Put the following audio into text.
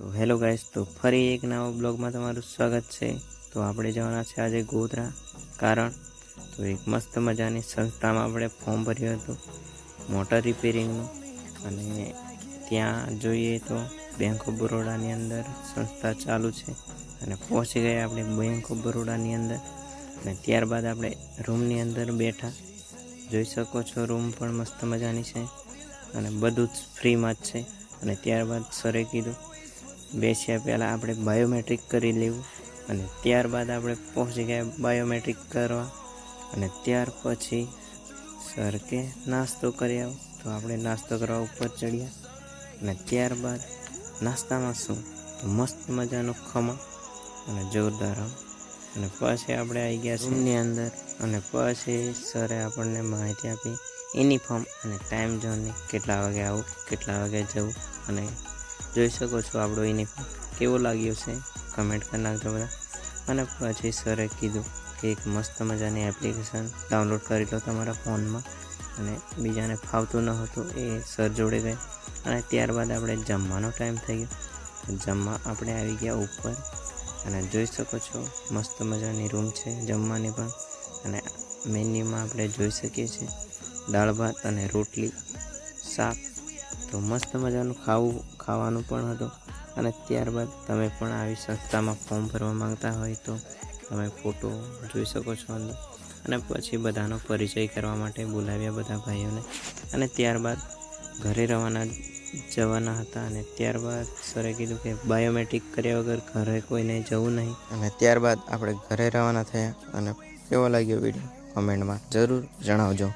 તો hello guys, તો ફરી એક નવા બ્લોગમાં તમારું સ્વાગત છે. તો આપણે જવાના છે આજે ગોધરા, કારણ તો એક મસ્ત મજાની સંસ્થામાં આપણે ફોર્મ ભર્યું હતું મોટર રિપેરિંગનું અને ત્યાં જોઈએ તો બેંક ઓફ બરોડાની અંદર સંસ્થા ચાલુ છે. અને પહોંચી ગયા આપણે બેંક ઓફ બરોડાની અંદર. અને ત્યારબાદ આપણે રૂમની અંદર બેઠા. જોઈ શકો છો રૂમ પણ મસ્ત મજાની છે. અને બધું જ ફ્રીમાં જ છે. અને ત્યારબાદ સરે કીધું બેસ્યા પહેલાં આપણે બાયોમેટ્રિક કરી લેવું અને ત્યારબાદ આપણે પહોંચી ગયા બાયોમેટ્રિક કરવા અને ત્યાર પછી સર કે નાસ્તો કરી આવો. તો આપણે નાસ્તો કરવા ઉપર ચડ્યા અને ત્યારબાદ નાસ્તામાં શું? તો મસ્ત મજાનું ખમા અને જોરદાર અને પછી આપણે આવી ગયા રૂમની અંદર અને પછી સરે આપણને માહિતી આપી યુનિફોર્મ અને ટાઈમ ઝોનની કેટલા વાગે આવું, કેટલા વાગે જવું અને જોઈ શકો છો આપણો યુનિફોર્મ કેવો લાગ્યો છે? કમેન્ટ કરી નાખજો બધા. અને પછી સરે કીધું કે એક મસ્ત મજાની એપ્લિકેશન ડાઉનલોડ કરી લો તમારા ફોનમાં. અને બીજાને ફાવતું ન હતું એ સર જોડે ગયા અને ત્યારબાદ આપણે જમવાનો ટાઈમ થઈ ગયો. જમવા આપણે આવી ગયા ઉપર. અને જોઈ શકો છો, મસ્ત મજાની રૂમ છે જમવાની પણ. અને મેન્યુમાં આપણે જોઈ શકીએ છીએ દાળ ભાત અને રોટલી, શાક તો મસ્ત મજાનું ખાવું, ખાવાનું પણ હતું. અને ત્યારબાદ તમે પણ આવી સંસ્થામાં ફોર્મ ભરવા માંગતા હોય તો તમે ફોટો જોઈ શકો છો અંદર. અને પછી બધાનો પરિચય કરવા માટે બોલાવ્યા બધા ભાઈઓને. અને ત્યારબાદ ઘરે રવાના જવાના હતા અને ત્યારબાદ સરે કીધું કે બાયોમેટ્રિક કર્યા વગર ઘરે કોઈને જવું નહીં. અને ત્યારબાદ આપણે ઘરે રવાના થયા. અને કેવો લાગ્યો વીડિયો? કમેન્ટમાં જરૂર જણાવજો.